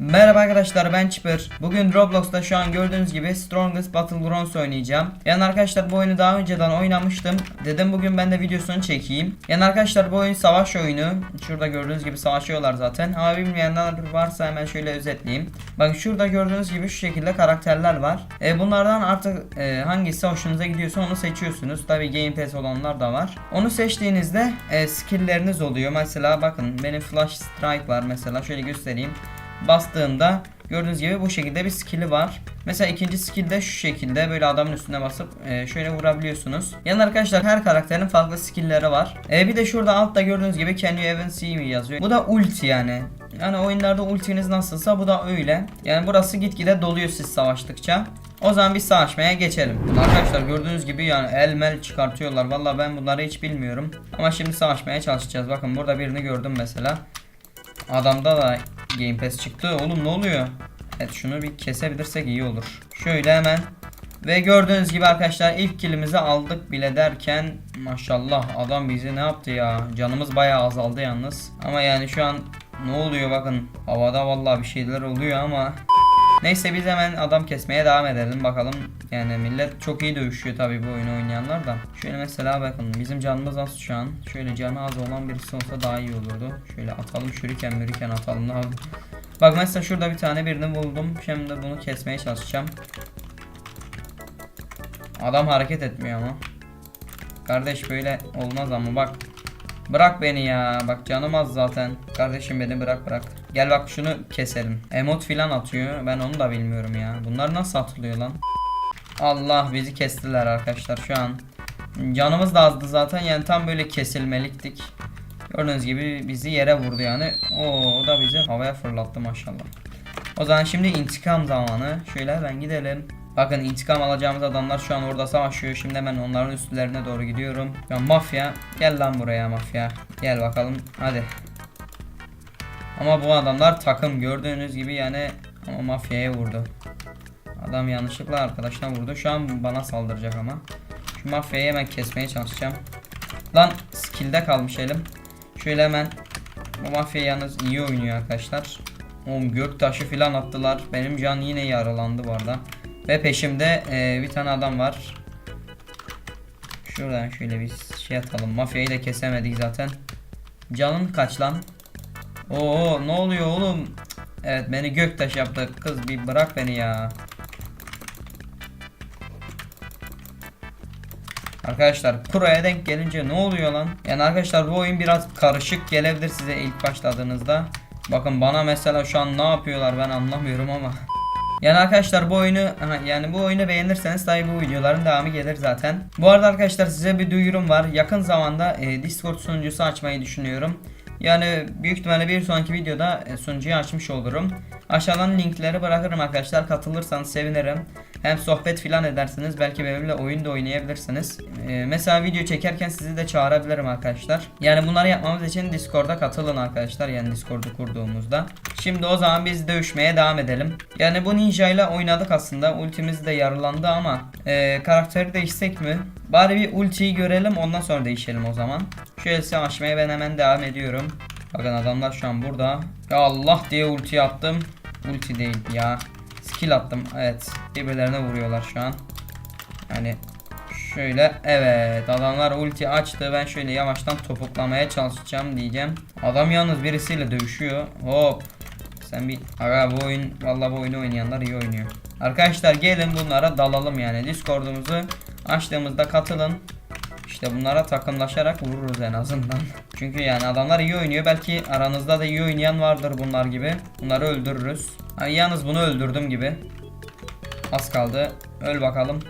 Merhaba arkadaşlar ben Chipper. Bugün Roblox'ta şu an gördüğünüz gibi Strongest Battlegrounds oynayacağım. Yani arkadaşlar bu oyunu daha önceden oynamıştım. Dedim bugün ben de videosunu çekeyim. Yani arkadaşlar bu oyun savaş oyunu. Şurada gördüğünüz gibi savaşıyorlar zaten. Ama bilmeyenler varsa hemen şöyle özetleyeyim. Bakın şurada gördüğünüz gibi şu şekilde karakterler var. E, bunlardan artık e, hangisi hoşunuza gidiyorsa onu seçiyorsunuz. Tabi Game Pass olanlar da var. Onu seçtiğinizde e, skill'leriniz oluyor. Mesela bakın benim Flash Strike var mesela şöyle göstereyim bastığımda gördüğünüz gibi bu şekilde bir skill'i var. Mesela ikinci skill de şu şekilde böyle adamın üstüne basıp e, şöyle vurabiliyorsunuz. Yani arkadaşlar her karakterin farklı skill'leri var. E, bir de şurada altta gördüğünüz gibi Can you even see me yazıyor. Bu da ulti yani. Yani oyunlarda ultiniz nasılsa bu da öyle. Yani burası gitgide doluyor siz savaştıkça. O zaman bir savaşmaya geçelim. Arkadaşlar gördüğünüz gibi yani el mel çıkartıyorlar. Vallahi ben bunları hiç bilmiyorum. Ama şimdi savaşmaya çalışacağız. Bakın burada birini gördüm mesela. Adamda da Game Pass çıktı. Oğlum ne oluyor? Evet şunu bir kesebilirsek iyi olur. Şöyle hemen. Ve gördüğünüz gibi arkadaşlar ilk kilimizi aldık bile derken maşallah adam bizi ne yaptı ya? Canımız bayağı azaldı yalnız. Ama yani şu an ne oluyor bakın. Havada vallahi bir şeyler oluyor ama Neyse biz hemen adam kesmeye devam edelim bakalım. Yani millet çok iyi dövüşüyor tabii bu oyunu oynayanlar da. Şöyle mesela bakın bizim canımız az şu an. Şöyle canı az olan birisi olsa daha iyi olurdu. Şöyle atalım şuriken mürüken atalım abi. Bak mesela şurada bir tane birini buldum. Şimdi bunu kesmeye çalışacağım. Adam hareket etmiyor ama. Kardeş böyle olmaz ama bak. Bırak beni ya. Bak canım az zaten. Kardeşim beni bırak bırak. Gel bak şunu keselim. Emot filan atıyor. Ben onu da bilmiyorum ya. Bunlar nasıl atılıyor lan? Allah bizi kestiler arkadaşlar şu an. Canımız da azdı zaten yani tam böyle kesilmeliktik. Gördüğünüz gibi bizi yere vurdu yani. O da bizi havaya fırlattı maşallah. O zaman şimdi intikam zamanı. Şöyle hemen gidelim. Bakın intikam alacağımız adamlar şu an orada savaşıyor. Şimdi hemen onların üstlerine doğru gidiyorum. Ya mafya gel lan buraya mafya. Gel bakalım hadi. Ama bu adamlar takım gördüğünüz gibi yani ama mafyaya vurdu. Adam yanlışlıkla arkadaşına vurdu. Şu an bana saldıracak ama. Şu mafyayı hemen kesmeye çalışacağım. Lan skill'de kalmış elim. Şöyle hemen bu mafya yalnız iyi oynuyor arkadaşlar. Oğlum göktaşı filan attılar. Benim can yine yaralandı bu arada. Ve peşimde e, bir tane adam var. Şuradan şöyle bir şey atalım. Mafyayı da kesemedik zaten. Canın kaç lan? Oo ne oluyor oğlum? Evet beni göktaş yaptı. Kız bir bırak beni ya. Arkadaşlar Pro'ya denk gelince ne oluyor lan? Yani arkadaşlar bu oyun biraz karışık gelebilir size ilk başladığınızda. Bakın bana mesela şu an ne yapıyorlar ben anlamıyorum ama. Yani arkadaşlar bu oyunu yani bu oyunu beğenirseniz tabi bu videoların devamı gelir zaten. Bu arada arkadaşlar size bir duyurum var. Yakın zamanda e, Discord sunucusu açmayı düşünüyorum. Yani büyük ihtimalle bir sonraki videoda e, sunucuyu açmış olurum. Aşağıdan linkleri bırakırım arkadaşlar. Katılırsanız sevinirim. Hem sohbet filan edersiniz. Belki benimle oyun da oynayabilirsiniz. E, mesela video çekerken sizi de çağırabilirim arkadaşlar. Yani bunları yapmamız için Discord'a katılın arkadaşlar. Yani Discord'u kurduğumuzda. Şimdi o zaman biz dövüşmeye devam edelim. Yani bu ninja ile oynadık aslında. Ultimiz de yaralandı ama e, karakteri değişsek mi? Bari bir ultiyi görelim ondan sonra değişelim o zaman. Şöyle savaşmaya ben hemen devam ediyorum. Bakın adamlar şu an burada. Ya Allah diye ulti attım. Ulti değil ya. Skill attım. Evet. Birbirlerine vuruyorlar şu an. Yani şöyle evet adamlar ulti açtı. Ben şöyle yavaştan topuklamaya çalışacağım diyeceğim. Adam yalnız birisiyle dövüşüyor. Hop. Sen bir aga bu oyun vallahi bu oyunu oynayanlar iyi oynuyor. Arkadaşlar gelin bunlara dalalım yani. Discord'umuzu açtığımızda katılın. İşte bunlara takımlaşarak vururuz en azından. Çünkü yani adamlar iyi oynuyor. Belki aranızda da iyi oynayan vardır bunlar gibi. Bunları öldürürüz. Ha, yalnız bunu öldürdüm gibi. Az kaldı. Öl bakalım.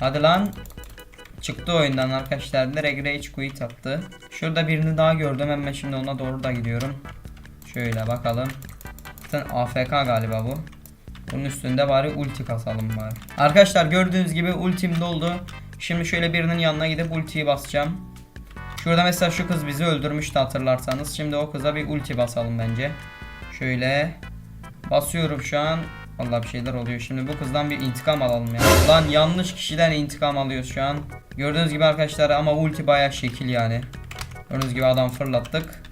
Hadi lan. Çıktı oyundan arkadaşlar. Direkt rage quit attı. Şurada birini daha gördüm. Hemen şimdi ona doğru da gidiyorum. Şöyle bakalım. Zaten AFK galiba bu. Bunun üstünde bari ulti kasalım bari. Arkadaşlar gördüğünüz gibi ultim doldu. Şimdi şöyle birinin yanına gidip ultiyi basacağım. Şurada mesela şu kız bizi öldürmüştü hatırlarsanız. Şimdi o kıza bir ulti basalım bence. Şöyle basıyorum şu an. Vallahi bir şeyler oluyor. Şimdi bu kızdan bir intikam alalım ya. Lan yanlış kişiden intikam alıyoruz şu an. Gördüğünüz gibi arkadaşlar ama ulti bayağı şekil yani. Gördüğünüz gibi adam fırlattık.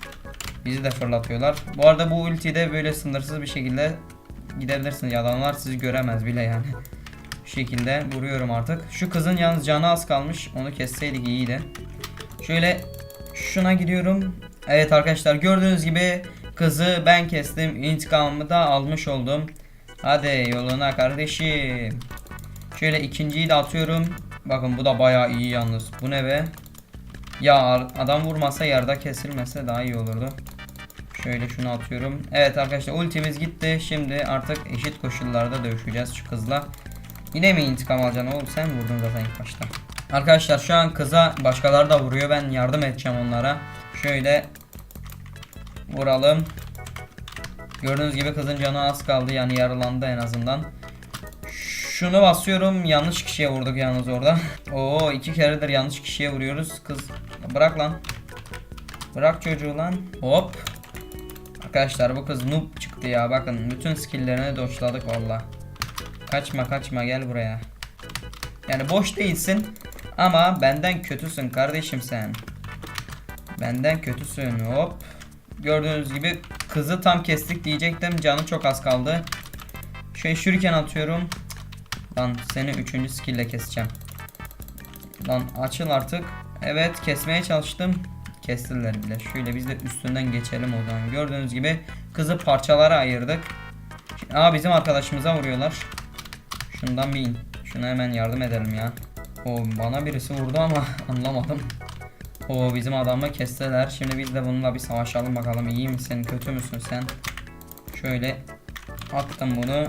Bizi de fırlatıyorlar. Bu arada bu ultide böyle sınırsız bir şekilde gidebilirsiniz. Adamlar sizi göremez bile yani. Şu şekilde vuruyorum artık. Şu kızın yalnız canı az kalmış. Onu kesseydik iyiydi. Şöyle şuna gidiyorum. Evet arkadaşlar gördüğünüz gibi kızı ben kestim. İntikamımı da almış oldum. Hadi yoluna kardeşim. Şöyle ikinciyi de atıyorum. Bakın bu da bayağı iyi yalnız. Bu ne be? Ya adam vurmasa yerde kesilmese daha iyi olurdu. Şöyle şunu atıyorum. Evet arkadaşlar ultimiz gitti. Şimdi artık eşit koşullarda dövüşeceğiz şu kızla. Yine mi intikam alacaksın oğlum sen vurdun zaten ilk başta. Arkadaşlar şu an kıza başkaları da vuruyor. Ben yardım edeceğim onlara. Şöyle vuralım. Gördüğünüz gibi kızın canı az kaldı yani yaralandı en azından. Şunu basıyorum. Yanlış kişiye vurduk yalnız orada. Oo iki keredir yanlış kişiye vuruyoruz. Kız bırak lan. Bırak çocuğu lan. Hop. Arkadaşlar bu kız noob çıktı ya. Bakın bütün skill'lerini doçladık valla. Kaçma kaçma gel buraya. Yani boş değilsin ama benden kötüsün kardeşim sen. Benden kötüsün hop. Gördüğünüz gibi kızı tam kestik diyecektim. Canı çok az kaldı. Şöyle şuriken atıyorum. Lan seni üçüncü skill ile keseceğim. Lan açıl artık. Evet kesmeye çalıştım. Kestiler bile. Şöyle biz de üstünden geçelim o zaman. Gördüğünüz gibi kızı parçalara ayırdık. Aa bizim arkadaşımıza vuruyorlar. Şundan bir in. Şuna hemen yardım edelim ya. O bana birisi vurdu ama anlamadım. O bizim adamı kestiler. Şimdi biz de bununla bir savaşalım bakalım. İyi misin? Kötü müsün sen? Şöyle attım bunu.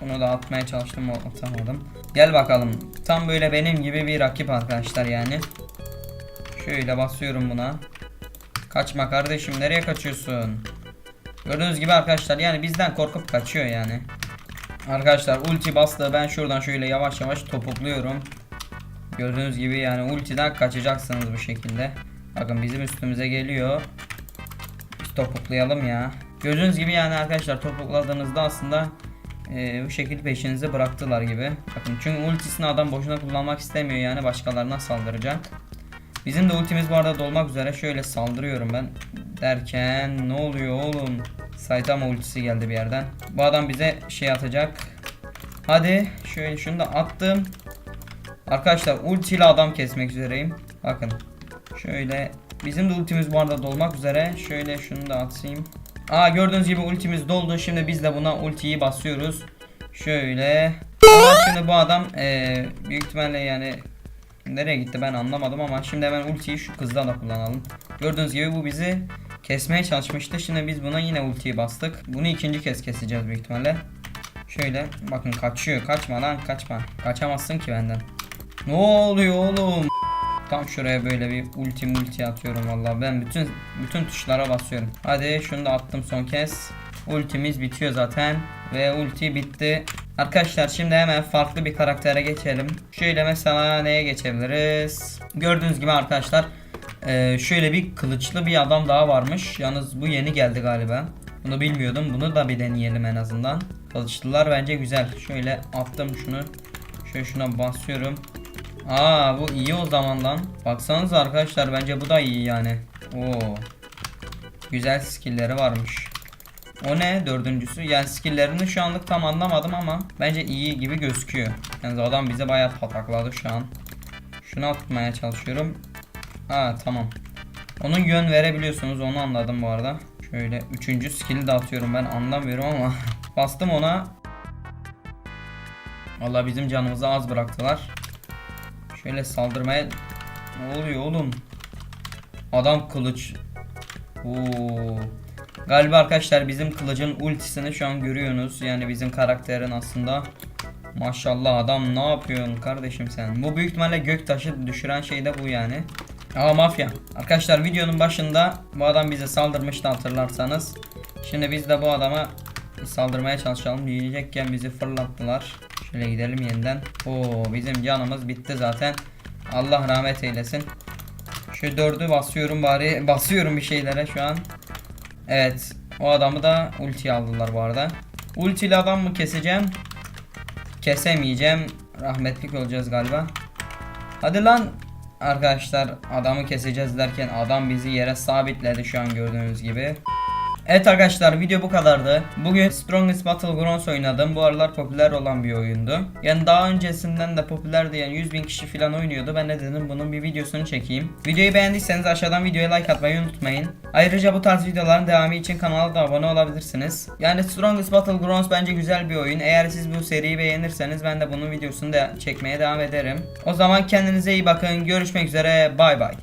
Bunu da atmaya çalıştım atamadım. Gel bakalım. Tam böyle benim gibi bir rakip arkadaşlar yani. Şöyle basıyorum buna. Kaçma kardeşim nereye kaçıyorsun? Gördüğünüz gibi arkadaşlar yani bizden korkup kaçıyor yani. Arkadaşlar ulti bastı ben şuradan şöyle yavaş yavaş topukluyorum. Gördüğünüz gibi yani ultiden kaçacaksınız bu şekilde. Bakın bizim üstümüze geliyor. Biz topuklayalım ya. Gördüğünüz gibi yani arkadaşlar topukladığınızda aslında e, bu şekilde peşinize bıraktılar gibi. Bakın çünkü ultisini adam boşuna kullanmak istemiyor yani başkalarına saldıracak. Bizim de ultimiz bu arada dolmak üzere şöyle saldırıyorum ben. Derken ne oluyor oğlum? Saitama ultisi geldi bir yerden. Bu adam bize şey atacak. Hadi şöyle şunu da attım. Arkadaşlar ulti ile adam kesmek üzereyim. Bakın. Şöyle bizim de ultimiz bu arada dolmak üzere. Şöyle şunu da atayım. Aa gördüğünüz gibi ultimiz doldu. Şimdi biz de buna ultiyi basıyoruz. Şöyle. Ama şimdi bu adam eee, büyük ihtimalle yani nereye gitti ben anlamadım ama şimdi hemen ultiyi şu kızdan da kullanalım. Gördüğünüz gibi bu bizi kesmeye çalışmıştı. Şimdi biz buna yine ultiyi bastık. Bunu ikinci kez keseceğiz büyük ihtimalle. Şöyle bakın kaçıyor. Kaçma lan kaçma. Kaçamazsın ki benden. Ne oluyor oğlum? Tam şuraya böyle bir ulti multi atıyorum vallahi. Ben bütün bütün tuşlara basıyorum. Hadi şunu da attım son kez. Ultimiz bitiyor zaten ve ulti bitti. Arkadaşlar şimdi hemen farklı bir karaktere geçelim. Şöyle mesela neye geçebiliriz? Gördüğünüz gibi arkadaşlar eee, şöyle bir kılıçlı bir adam daha varmış. Yalnız bu yeni geldi galiba. Bunu bilmiyordum. Bunu da bir deneyelim en azından. Kılıçlılar bence güzel. Şöyle attım şunu. Şöyle şuna basıyorum. Aa bu iyi o zaman lan. Baksanıza arkadaşlar bence bu da iyi yani. Oo. Güzel skill'leri varmış. O ne dördüncüsü? Yani skill'lerini şu anlık tam anlamadım ama bence iyi gibi gözüküyor. Yani adam bize bayağı patakladı şu an. Şunu atmaya çalışıyorum. Aa tamam. Onun yön verebiliyorsunuz onu anladım bu arada. Şöyle üçüncü skill'i de atıyorum ben anlamıyorum ama bastım ona. Vallahi bizim canımızı az bıraktılar. Şöyle saldırmaya ne oluyor oğlum? Adam kılıç. Oo. Galiba arkadaşlar bizim kılıcın ultisini şu an görüyorsunuz. Yani bizim karakterin aslında. Maşallah adam ne yapıyorsun kardeşim sen? Bu büyük ihtimalle göktaşı düşüren şey de bu yani. Aa mafya. Arkadaşlar videonun başında bu adam bize saldırmıştı hatırlarsanız. Şimdi biz de bu adama saldırmaya çalışalım diyecekken bizi fırlattılar. Şöyle gidelim yeniden. Oo bizim canımız bitti zaten. Allah rahmet eylesin. Şu dördü basıyorum bari. Basıyorum bir şeylere şu an. Evet. O adamı da ulti aldılar bu arada. Ultili adam mı keseceğim? Kesemeyeceğim. Rahmetlik olacağız galiba. Hadi lan. arkadaşlar adamı keseceğiz derken adam bizi yere sabitledi şu an gördüğünüz gibi. Evet arkadaşlar video bu kadardı. Bugün Strongest Battlegrounds oynadım. Bu aralar popüler olan bir oyundu. Yani daha öncesinden de popülerdi yani 100 bin kişi falan oynuyordu. Ben de dedim bunun bir videosunu çekeyim. Videoyu beğendiyseniz aşağıdan videoya like atmayı unutmayın. Ayrıca bu tarz videoların devamı için kanala da abone olabilirsiniz. Yani Strongest Battlegrounds bence güzel bir oyun. Eğer siz bu seriyi beğenirseniz ben de bunun videosunu da çekmeye devam ederim. O zaman kendinize iyi bakın. Görüşmek üzere. Bay bay.